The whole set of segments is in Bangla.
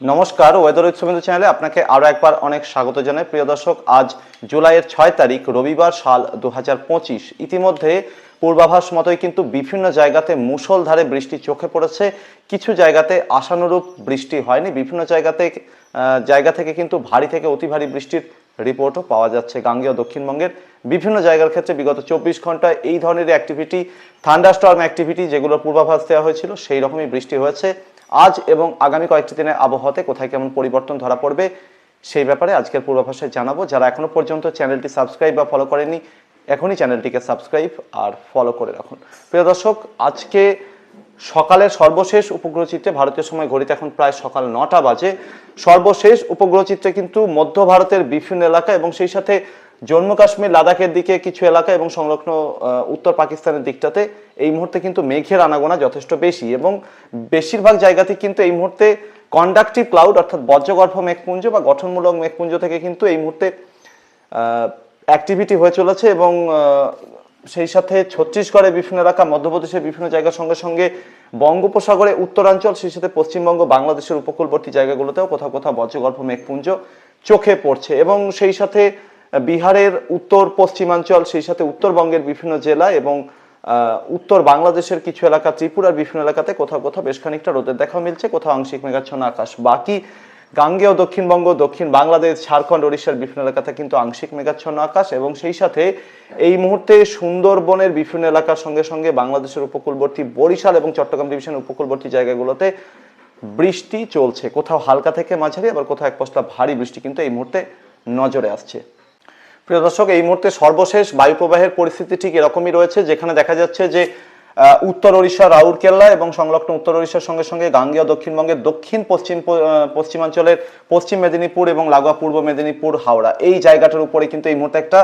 নমস্কার ওয়েদার উৎসবিন্দু চ্যানেলে আপনাকে আরও একবার অনেক স্বাগত জানাই। প্রিয় দর্শক, আজ জুলাইয়ের ছয় তারিখ, রবিবার সাল দু হাজার পঁচিশ। ইতিমধ্যে পূর্বাভাস মতোই কিন্তু বিভিন্ন জায়গাতে মুষলধারে বৃষ্টি চোখে পড়েছে। কিছু জায়গাতে আশানুরূপ বৃষ্টি হয়নি। বিভিন্ন জায়গাতে জায়গা থেকে কিন্তু ভারী থেকে অতি ভারী বৃষ্টির রিপোর্টও পাওয়া যাচ্ছে গাঙ্গেয় দক্ষিণবঙ্গের। বিভিন্ন জায়গার ক্ষেত্রে বিগত চব্বিশ ঘন্টায় এই ধরনের অ্যাক্টিভিটি থান্ডারস্টর্ম অ্যাক্টিভিটি যেগুলোর পূর্বাভাস দেওয়া হয়েছিল, সেই রকমই বৃষ্টি হয়েছে। আজ এবং আগামী কয়েকটি দিনের আবহাওয়াতে কোথায় কেমন পরিবর্তন ধরা পড়বে, সেই ব্যাপারে আজকের পূর্বাভাসে জানাব। যারা এখনও পর্যন্ত চ্যানেলটি সাবস্ক্রাইব বা ফলো করেনি এখনই চ্যানেলটিকে সাবস্ক্রাইব আর ফলো করে রাখুন। প্রিয় দর্শক, আজকে সকালের সর্বশেষ উপগ্রহ চিত্রে ভারতীয় সময় ঘড়িতে এখন প্রায় সকাল নটা বাজে। সর্বশেষ উপগ্রহ চিত্রে কিন্তু মধ্য ভারতের বিভিন্ন এলাকা এবং সেই সাথে জম্মু কাশ্মীর লাদাখের দিকে কিছু এলাকা এবং সংলগ্ন উত্তর পাকিস্তানের দিকটাতে এই মুহূর্তে কিন্তু মেঘের আনাগোনা যথেষ্ট বেশি এবং বেশিরভাগ জায়গাতে কিন্তু এই মুহূর্তে কন্ডাক্টিভ ক্লাউড অর্থাৎ বজ্রগর্ভ মেঘপুঞ্জ বা গঠনমূলক মেঘপুঞ্জ থেকে কিন্তু এই মুহূর্তে অ্যাক্টিভিটি হয়ে চলেছে এবং সেই সাথে ছত্তিশগড়ের বিভিন্ন এলাকা, মধ্যপ্রদেশের বিভিন্ন জায়গার সঙ্গে সঙ্গে বঙ্গোপসাগরে উত্তরাঞ্চল, সেই সাথে পশ্চিমবঙ্গ, বাংলাদেশের উপকূলবর্তী জায়গাগুলোতেও কোথাও কোথাও বজ্রগর্ভ মেঘপুঞ্জ চোখে পড়ছে এবং সেই সাথে বিহারের উত্তর, পশ্চিমাঞ্চল, সেই সাথে উত্তরবঙ্গের বিভিন্ন জেলা এবং উত্তর বাংলাদেশের কিছু এলাকা, ত্রিপুরার বিভিন্ন এলাকাতে কোথাও কোথাও বেশ খানিকটা রোদের দেখা মিলছে। কোথাও আংশিক মেঘাচ্ছন্ন আকাশ বাকি। গাঙ্গেয় দক্ষিণবঙ্গ, দক্ষিণ বাংলাদেশ, ঝাড়খণ্ড, ওড়িশার বিভিন্ন এলাকাতে কিন্তু আংশিক মেঘাচ্ছন্ন আকাশ এবং সেই সাথে এই মুহূর্তে সুন্দরবনের বিভিন্ন এলাকার সঙ্গে সঙ্গে বাংলাদেশের উপকূলবর্তী বরিশাল এবং চট্টগ্রাম ডিভিশনের উপকূলবর্তী জায়গাগুলোতে বৃষ্টি চলছে। কোথাও হালকা থেকে মাঝারি, আবার কোথাও এক পশলা ভারী বৃষ্টি কিন্তু এই মুহূর্তে নজরে আসছে। প্রিয় দর্শক, এই মুহূর্তে সর্বশেষ বায়ু প্রবাহের পরিস্থিতি ঠিক এরকমই রয়েছে, যেখানে দেখা যাচ্ছে যে উত্তর ওড়িশা, রাউরকেল্লা এবং সংলগ্ন উত্তর ওড়িশার সঙ্গে সঙ্গে গাঙ্গেয় দক্ষিণবঙ্গের দক্ষিণ পশ্চিম পশ্চিমাঞ্চলের পশ্চিম মেদিনীপুর এবং লাগোয়া পূর্ব মেদিনীপুর, হাওড়া। এই জায়গাটার উপরে কিন্তু এই মুহূর্তে একটা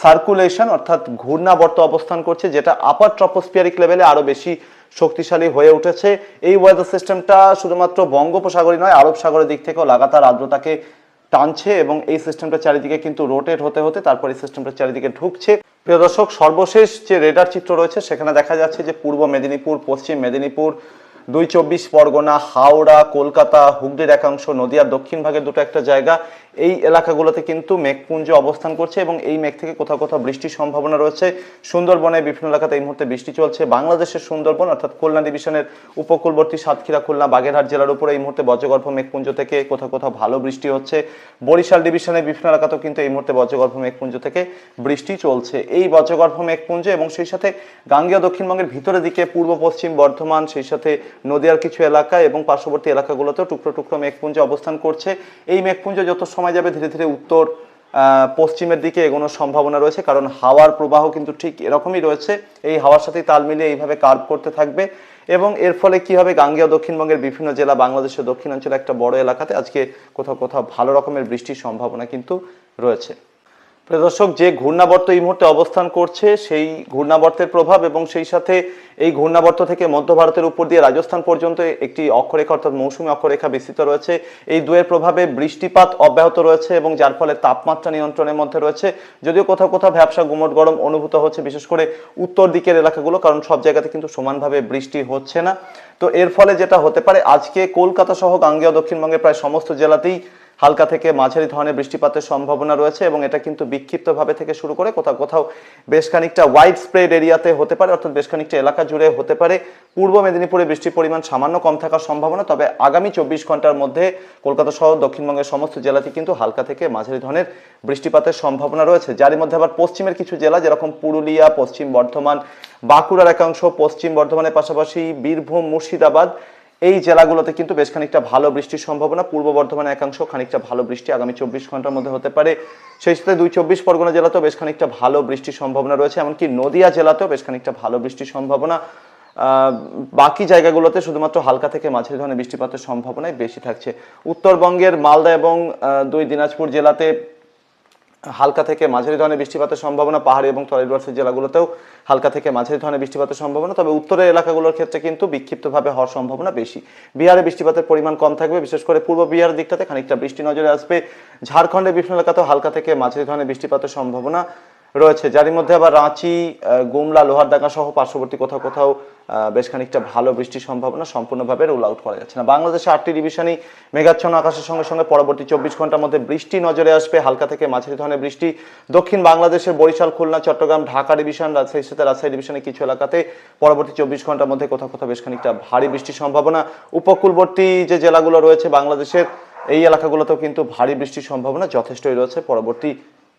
সার্কুলেশন অর্থাৎ ঘূর্ণাবর্ত অবস্থান করছে, যেটা আপার ট্রপোস্ফিয়ারিক লেভেলে আরও বেশি শক্তিশালী হয়ে উঠেছে। এই ওয়েদার সিস্টেমটা শুধুমাত্র বঙ্গোপসাগরই নয়, আরব সাগরের দিক থেকেও লাগাতার আর্দ্রতাকে টানছে এবং এই সিস্টেমটা চারিদিকে কিন্তু রোটেট হতে হতে তারপর এই সিস্টেমটা চারিদিকে ঢুকছে। প্রিয় দর্শক, সর্বশেষ যে রেডার চিত্র রয়েছে, সেখানে দেখা যাচ্ছে যে পূর্ব মেদিনীপুর, পশ্চিম মেদিনীপুর দুই চব্বিশ পরগনা, হাওড়া, কলকাতা, হুগলির একাংশ, নদিয়ার দক্ষিণ ভাগের দুটো একটা জায়গা। এই এলাকাগুলোতে কিন্তু মেঘপুঞ্জ অবস্থান করছে এবং এই মেঘ থেকে কোথাও কোথাও বৃষ্টির সম্ভাবনা রয়েছে। সুন্দরবনে বিভিন্ন এলাকাতে এই মুহূর্তে বৃষ্টি চলছে। বাংলাদেশের সুন্দরবন, অর্থাৎ খুলনা ডিভিশনের উপকূলবর্তী সাতক্ষীরা, খুলনা, বাগেরহাট জেলার উপরে এই মুহূর্তে বজ্রগর্ভ মেঘপুঞ্জ থেকে কোথাও কোথাও ভালো বৃষ্টি হচ্ছে। বরিশাল ডিভিশনের বিভিন্ন এলাকাতেও কিন্তু এই মুহূর্তে বজ্রগর্ভ মেঘপুঞ্জ থেকে বৃষ্টি চলছে। এই বজ্রগর্ভ মেঘপুঞ্জ এবং সেই সাথে গাঙ্গেয় দক্ষিণবঙ্গের ভিতরের দিকে পূর্ব পশ্চিম বর্ধমান, সেই সাথে নদিয়ার কিছু এলাকা এবং পার্শ্ববর্তী এলাকাগুলোতেও টুকরো টুকরো মেঘপুঞ্জ অবস্থান করছে। এই মেঘপুঞ্জ যত সময় যাবে ধীরে ধীরে উত্তর পশ্চিমের দিকে এগোনোর সম্ভাবনা রয়েছে, কারণ হাওয়ার প্রবাহ কিন্তু ঠিক এরকমই রয়েছে। এই হাওয়ার সাথে তাল মিলিয়ে এইভাবে কার্ভ করতে থাকবে এবং এর ফলে কি হবে? গাঙ্গেয় দক্ষিণবঙ্গের বিভিন্ন জেলা, বাংলাদেশের দক্ষিণাঞ্চলে একটা বড় এলাকাতে আজকে কোথাও কোথাও ভালো রকমের বৃষ্টির সম্ভাবনা কিন্তু রয়েছে। দর্শক, যে ঘূর্ণাবর্ত এই মুহূর্তে অবস্থান করছে, সেই ঘূর্ণাবর্তের প্রভাব এবং সেই সাথে এই ঘূর্ণাবর্ত থেকে মধ্য ভারতের উপর দিয়ে রাজস্থান পর্যন্ত একটি অক্ষরেখা অর্থাৎ মৌসুমী অক্ষরেখা বিস্তৃত রয়েছে। এই দুয়ের প্রভাবে বৃষ্টিপাত অব্যাহত রয়েছে এবং যার ফলে তাপমাত্রা নিয়ন্ত্রণের মধ্যে রয়েছে। যদিও কোথাও কোথাও ব্যবসা গুমট গরম অনুভূত হচ্ছে, বিশেষ করে উত্তর দিকের এলাকাগুলো, কারণ সব জায়গাতে কিন্তু সমানভাবে বৃষ্টি হচ্ছে না। তো এর ফলে যেটা হতে পারে, আজকে কলকাতা সহ গাঙ্গেয় দক্ষিণবঙ্গের প্রায় সমস্ত জেলাতেই হালকা থেকে মাঝারি ধরনের বৃষ্টিপাতের সম্ভাবনা রয়েছে এবং এটা কিন্তু বিক্ষিপ্তভাবে থেকে শুরু করে কোথাও কোথাও বেশ খানিকটা ওয়াইড স্প্রেড এরিয়াতে হতে পারে, অর্থাৎ বেশ খানিকটা এলাকা জুড়ে হতে পারে। পূর্ব মেদিনীপুরে বৃষ্টির পরিমাণ সামান্য কম থাকার সম্ভাবনা, তবে আগামী চব্বিশ ঘণ্টার মধ্যে কলকাতা সহ দক্ষিণবঙ্গের সমস্ত জেলাতে কিন্তু হালকা থেকে মাঝারি ধরনের বৃষ্টিপাতের সম্ভাবনা রয়েছে। যার মধ্যে আবার পশ্চিমের কিছু জেলা, যেরকম পুরুলিয়া, পশ্চিম বর্ধমান, বাঁকুড়ার একাংশ পশ্চিম বর্ধমানের পাশাপাশি বীরভূম, মুর্শিদাবাদ এই জেলাগুলোতে কিন্তু বেশ খানিকটা ভালো বৃষ্টির সম্ভাবনা, পূর্ব বর্ধমানের একাংশ খানিকটা ভালো বৃষ্টি আগামী চব্বিশ ঘণ্টার মধ্যে হতে পারে। সেই সাথে দুই চব্বিশ পরগনা জেলাতেও বেশ খানিকটা ভালো বৃষ্টির সম্ভাবনা রয়েছে, এমনকি নদিয়া জেলাতেও বেশ খানিকটা ভালো বৃষ্টির সম্ভাবনা। বাকি জায়গাগুলোতে শুধুমাত্র হালকা থেকে মাঝারি ধরনের বৃষ্টিপাতের সম্ভাবনাই বেশি থাকছে। উত্তরবঙ্গের মালদা এবং দুই দিনাজপুর জেলাতে হালকা থেকে মাঝারি ধরনের বৃষ্টিপাতের সম্ভাবনা, পাহাড়ি এবং তরাইডওয়ার্সের জেলাগুলোতেও হালকা থেকে মাঝারি ধরনের বৃষ্টিপাতের সম্ভাবনা, তবে উত্তরের এলাকাগুলোর ক্ষেত্রে কিন্তু বিক্ষিপ্তভাবে হওয়ার সম্ভাবনা বেশি। বিহারে বৃষ্টিপাতের পরিমাণ কম থাকবে, বিশেষ করে পূর্ব বিহারের দিকটাতে খানিকটা বৃষ্টি নজরে আসবে। ঝাড়খণ্ডের বিভিন্ন এলাকাতেও হালকা থেকে মাঝারি ধরনের বৃষ্টিপাতের সম্ভাবনা রয়েছে। যার মধ্যে আবার রাঁচি গুমলা লোহারডাঙ্গা সহ পার্শ্ববর্তী কোথাও কোথাও বেশ খানিকটা ভালো বৃষ্টির সম্ভাবনা সম্পূর্ণভাবে রুল আউট করা যাচ্ছে। না, বাংলাদেশে আটটি ডিভিশনই মেঘাচ্ছন্ন আকাশের সঙ্গে সঙ্গে পরবর্তী চব্বিশ ঘণ্টার মধ্যে বৃষ্টি নজরে আসবে। হালকা থেকে মাঝারি ধরনের বৃষ্টি। দক্ষিণ বাংলাদেশের বরিশাল, খুলনা, চট্টগ্রাম, ঢাকা ডিভিশন রাজশাহীর সাথে রাজশাহী ডিভিশনের কিছু এলাকাতে পরবর্তী চব্বিশ ঘণ্টার মধ্যে কোথাও কোথাও বেশ খানিকটা ভারী বৃষ্টির সম্ভাবনা। উপকূলবর্তী যে জেলাগুলো রয়েছে বাংলাদেশের, এই এলাকাগুলোতেও কিন্তু ভারী বৃষ্টির সম্ভাবনা যথেষ্টই রয়েছে। পরবর্তী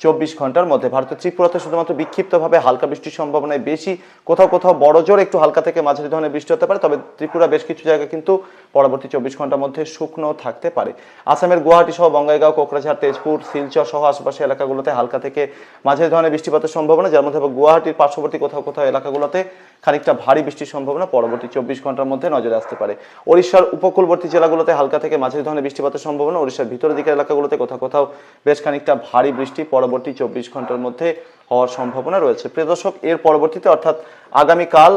চব্বিশ ঘণ্টার মধ্যে ভারতের ত্রিপুরাতে শুধুমাত্র বিক্ষিপ্তভাবে হালকা বৃষ্টির সম্ভাবনায় বেশি। কোথাও কোথাও বড় জোর একটু হালকা থেকে মাঝারি ধরনের বৃষ্টি হতে পারে, তবে ত্রিপুরা বেশ কিছু জায়গা কিন্তু পরবর্তী চব্বিশ ঘণ্টার মধ্যে শুকনো থাকতে পারে। আসামের গুয়াহাটি সহ বঙ্গাইগাঁও, কোকরাঝাড়, তেজপুর, শিলচর সহ আশেপাশে এলাকাগুলোতে হালকা থেকে মাঝারি ধরনের বৃষ্টিপাতের সম্ভাবনা, যার মধ্যে গুয়াহাটির পার্শ্ববর্তী কোথাও কোথাও এলাকাগুলোতে খানিকটা ভারী বৃষ্টির সম্ভাবনা পরবর্তী চব্বিশ ঘণ্টার মধ্যে নজরে আসতে পারে। ওড়িশার উপকূলবর্তী জেলাগুলোতে হালকা থেকে মাঝারি ধরনের বৃষ্টিপাতের সম্ভাবনা, ওড়িশার ভিতরের দিকের এলাকাগুলোতে কোথাও কোথাও বেশ খানিকটা ভারী বৃষ্টি পরবর্তী চব্বিশ ঘণ্টার মধ্যে হওয়ার সম্ভাবনা রয়েছে। প্রিয় দর্শক, এর পরবর্তীতে অর্থাৎ আগামীকাল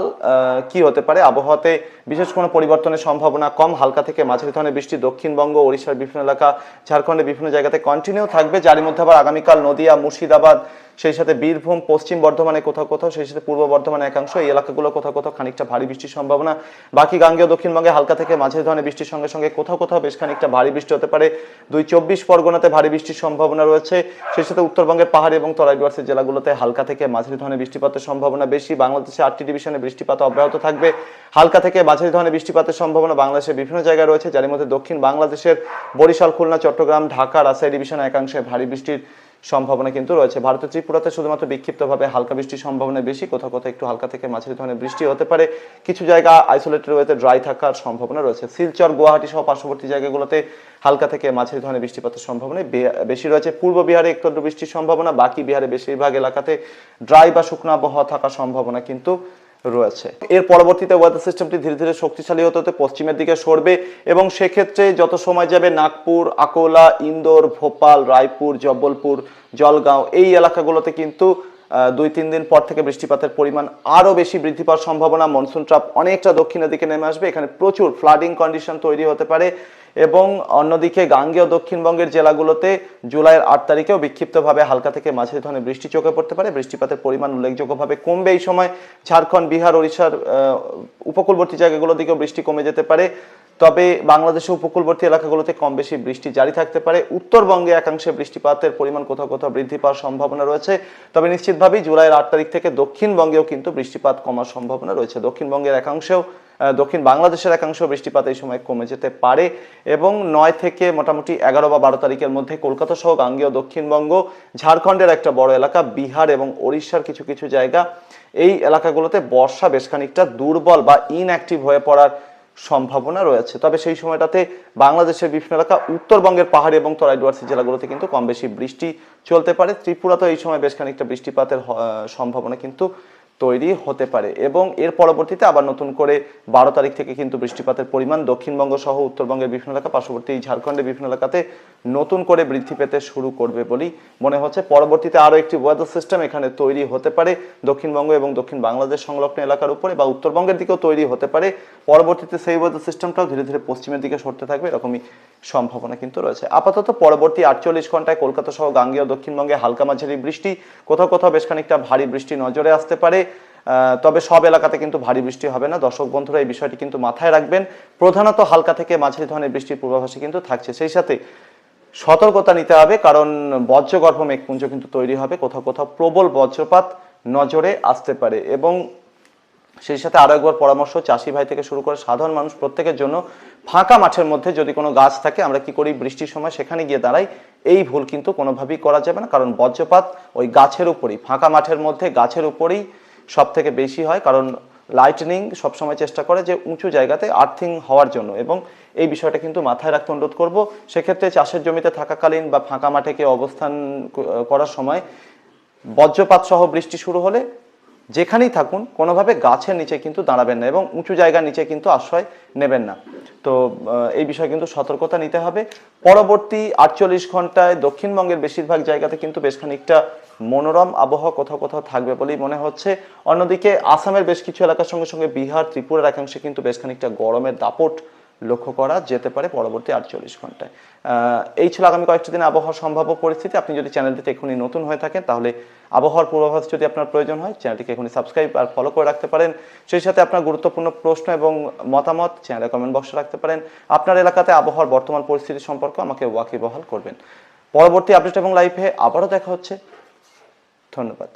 কি হতে পারে? আবহাওয়াতে বিশেষ কোনো পরিবর্তনের সম্ভাবনা কম, হালকা থেকে মাঝারি ধরনের বৃষ্টি দক্ষিণবঙ্গ, ওড়িশার বিভিন্ন এলাকা, ঝাড়খণ্ডের বিভিন্ন জায়গাতে কন্টিনিউ থাকবে। যার মধ্যে আবার আগামীকাল নদিয়া, মুর্শিদাবাদ, সেই সাথে বীরভূম, পশ্চিম বর্ধমানে কোথাও কোথাও, সেই সাথে পূর্ব বর্ধমানে একাংশ, এই এলাকাগুলো কোথাও কোথাও খানিকটা ভারী বৃষ্টির সম্ভাবনা। বাকি গাঙ্গেয় দক্ষিণবঙ্গে হালকা থেকে মাঝারি ধরনের বৃষ্টির সঙ্গে সঙ্গে কোথাও কোথাও বেশ খানিকটা ভারী বৃষ্টি হতে পারে। দুই চব্বিশ পরগনাতে ভারী বৃষ্টির সম্ভাবনা রয়েছে। সেই সাথে উত্তরবঙ্গের পাহাড়ি এবং তরাই ডুয়ার্সের জেলাগুলোতে হালকা থেকে মাঝারি ধরনের বৃষ্টিপাতের সম্ভাবনা বেশি। বাংলাদেশে আটটি ডিভিশনে বৃষ্টিপাত অব্যাহত থাকবে। হালকা থেকে মাঝারি ধরনের বৃষ্টিপাতের সম্ভাবনা বাংলাদেশের বিভিন্ন জায়গায় রয়েছে, যার মধ্যে দক্ষিণ বাংলাদেশের বরিশাল, খুলনা, চট্টগ্রাম, ঢাকা, রাজশাহী ডিভিশনে একাংশে ভারী বৃষ্টির সম্ভাবনা কিন্তু রয়েছে। ভারতের ত্রিপুরাতে শুধুমাত্র বিক্ষিপ্তভাবে হালকা বৃষ্টির সম্ভাবনা বেশি, কোথাও কোথাও একটু হালকা থেকে মাঝারি ধরনের বৃষ্টি হতে পারে। কিছু জায়গা আইসোলেটেড ওয়েতে ড্রাই থাকার সম্ভাবনা রয়েছে। শিলচর, গুয়াহাটি সহ পার্শ্ববর্তী জায়গাগুলোতে হালকা থেকে মাঝারি ধরনের বৃষ্টিপাতের সম্ভাবনা বেশি রয়েছে। পূর্ব বিহারে একটু বৃষ্টির সম্ভাবনা, বাকি বিহারে বেশিরভাগ এলাকাতে ড্রাই বা শুকনো আবহাওয়া থাকার সম্ভাবনা কিন্তু রয়েছে। এর পরবর্তীতে ওয়েদার সিস্টেমটি ধীরে ধীরে শক্তিশালী হতে হতে পশ্চিমের দিকে সরবে এবং সেক্ষেত্রে যত সময় যাবে নাগপুর, আকোলা, ইন্দোর, ভোপাল, রায়পুর, জব্বলপুর, জলগাঁও এই এলাকাগুলোতে কিন্তু দুই, তিন দিন পর থেকে বৃষ্টিপাতের পরিমাণ আরও বেশি বৃদ্ধি পাওয়ার সম্ভাবনা। মনসুন ট্রাপ অনেকটা দক্ষিণের দিকে নেমে আসবে। এখানে প্রচুর ফ্লাডিং কন্ডিশন তৈরি হতে পারে এবং অন্যদিকে গাঙ্গেয় দক্ষিণবঙ্গের জেলাগুলোতে জুলাইয়ের আট তারিখেও বিক্ষিপ্তভাবে হালকা থেকে মাঝারি ধরনের বৃষ্টি চোখে পড়তে পারে। বৃষ্টিপাতের পরিমাণ উল্লেখযোগ্যভাবে কমবে এই সময়। ঝাড়খণ্ড, বিহার, ওড়িশার উপকূলবর্তী জায়গাগুলোর দিকেও বৃষ্টি কমে যেতে পারে। তবে বাংলাদেশের উপকূলবর্তী এলাকাগুলোতে কম বেশি বৃষ্টি জারি থাকতে পারে। উত্তরবঙ্গে একাংশে বৃষ্টিপাতের পরিমাণ কোথাও কোথাও বৃদ্ধি পাওয়ার সম্ভাবনা রয়েছে। তবে নিশ্চিতভাবেই জুলাইয়ের আট তারিখ থেকে দক্ষিণবঙ্গেও কিন্তু বৃষ্টিপাত কমার সম্ভাবনা রয়েছে। দক্ষিণবঙ্গের একাংশেও দক্ষিণ বাংলাদেশের একাংশ বৃষ্টিপাত এই সময় কমে যেতে পারে এবং নয় থেকে মোটামুটি এগারো বা বারো তারিখের মধ্যে কলকাতা সহ গাঙ্গেয় দক্ষিণবঙ্গ, ঝাড়খণ্ডের একটা বড় এলাকা, বিহার এবং ওড়িশার কিছু কিছু জায়গা, এই এলাকাগুলোতে বর্ষা বেশ খানিকটা দুর্বল বা ইনঅ্যাক্টিভ হয়ে পড়ার সম্ভাবনা রয়েছে। তবে সেই সময়টাতে বাংলাদেশের বিভিন্ন এলাকা উত্তরবঙ্গের পাহাড়ি এবং তরাই ডুয়ার্সি জেলাগুলোতে কিন্তু কম বেশি বৃষ্টি চলতে পারে। ত্রিপুরাতেও এই সময় বেশ খানিকটা বৃষ্টিপাতের সম্ভাবনা কিন্তু তৈরি হতে পারে এবং এর পরবর্তীতে আবার নতুন করে বারো তারিখ থেকে কিন্তু বৃষ্টিপাতের পরিমাণ দক্ষিণবঙ্গ সহ উত্তরবঙ্গের বিভিন্ন এলাকা, পার্শ্ববর্তী ঝাড়খণ্ডের বিভিন্ন এলাকাতে নতুন করে বৃদ্ধি পেতে শুরু করবে বলেই মনে হচ্ছে। পরবর্তীতে আরও একটি ওয়েদার সিস্টেম এখানে তৈরি হতে পারে দক্ষিণবঙ্গ এবং দক্ষিণ বাংলাদেশ সংলগ্ন এলাকার উপরে বা উত্তরবঙ্গের দিকেও তৈরি হতে পারে। পরবর্তীতে সেই ওয়েদার সিস্টেমটাও ধীরে ধীরে পশ্চিমের দিকে সরতে থাকবে এরকমই সম্ভাবনা কিন্তু রয়েছে। আপাতত পরবর্তী আটচল্লিশ ঘন্টায় কলকাতা সহ গাঙ্গেয় দক্ষিণবঙ্গে হালকা মাঝারি বৃষ্টি, কোথাও কোথাও বেশ খানিকটা ভারী বৃষ্টি নজরে আসতে পারে। তবে সব এলাকাতে কিন্তু ভারী বৃষ্টি হবে না। দর্শক বন্ধুরা, এই বিষয়টি কিন্তু মাথায় রাখবেন। প্রধানত হালকা থেকে মাঝারি ধরনের বৃষ্টির পূর্বাভাসে কিন্তু থাকছে। সেই সাথে সতর্কতা নিতে হবে, কারণ বজ্রগর্ভ মেঘপুঞ্জ কিন্তু তৈরি হবে। কোথাও কোথাও প্রবল বজ্রপাত নজরে আসতে পারে। এবং সেই সাথে আরও একবার পরামর্শ, চাষি ভাই থেকে শুরু করে সাধারণ মানুষ প্রত্যেকের জন্য ফাঁকা মাঠের মধ্যে যদি কোনো গাছ থাকে, আমরা কি করি? বৃষ্টির সময় সেখানে গিয়ে দাঁড়াই। এই ভুল কিন্তু কোনোভাবেই করা যাবে না, কারণ বজ্রপাত ওই গাছের উপরেই, ফাঁকা মাঠের মধ্যে গাছের উপরেই সব থেকে বেশি হয়, কারণ লাইটনিং সবসময় চেষ্টা করে যে উঁচু জায়গাতে আর্থিং হওয়ার জন্য এবং এই বিষয়টা কিন্তু মাথায় রাখতে অনুরোধ করব। সেক্ষেত্রে চাষের জমিতে থাকাকালীন বা ফাঁকা মাঠে কেউ অবস্থান করার সময় বজ্রপাত সহ বৃষ্টি শুরু হলে যেখানেই থাকুন, কোনোভাবে গাছের নিচে কিন্তু দাঁড়াবেন না এবং উঁচু জায়গার নিচে কিন্তু আশ্রয় নেবেন না। তো এই বিষয়ে কিন্তু সতর্কতা নিতে হবে। পরবর্তী আটচল্লিশ ঘন্টায় দক্ষিণবঙ্গের বেশিরভাগ জায়গাতে কিন্তু বেশ খানিকটা মনোরম আবহাওয়া কোথাও কোথাও থাকবে বলেই মনে হচ্ছে। অন্যদিকে আসামের বেশ কিছু এলাকার সঙ্গে সঙ্গে বিহার, ত্রিপুরার একাংশে কিন্তু বেশ খানিকটা গরমের দাপট লক্ষ্য করা যেতে পারে পরবর্তী আটচল্লিশ ঘন্টায়। এই ছিল আগামী কয়েকটি দিন আবহাওয়ার সম্ভাব্য পরিস্থিতি। আপনি যদি চ্যানেলটিতে এখনই নতুন হয়ে থাকেন, তাহলে আবহাওয়ার পূর্বাভাস যদি আপনার প্রয়োজন হয়, চ্যানেলটিকে এখনই সাবস্ক্রাইব আর ফলো করে রাখতে পারেন। সেই সাথে আপনার গুরুত্বপূর্ণ প্রশ্ন এবং মতামত চ্যানেলে কমেন্ট বক্সে রাখতে পারেন। আপনার এলাকাতে আবহাওয়ার বর্তমান পরিস্থিতি সম্পর্কে আমাকে ওয়াকিবহাল করবেন। পরবর্তী আপডেট এবং লাইভে আবারও দেখা হচ্ছে। ধন্যবাদ।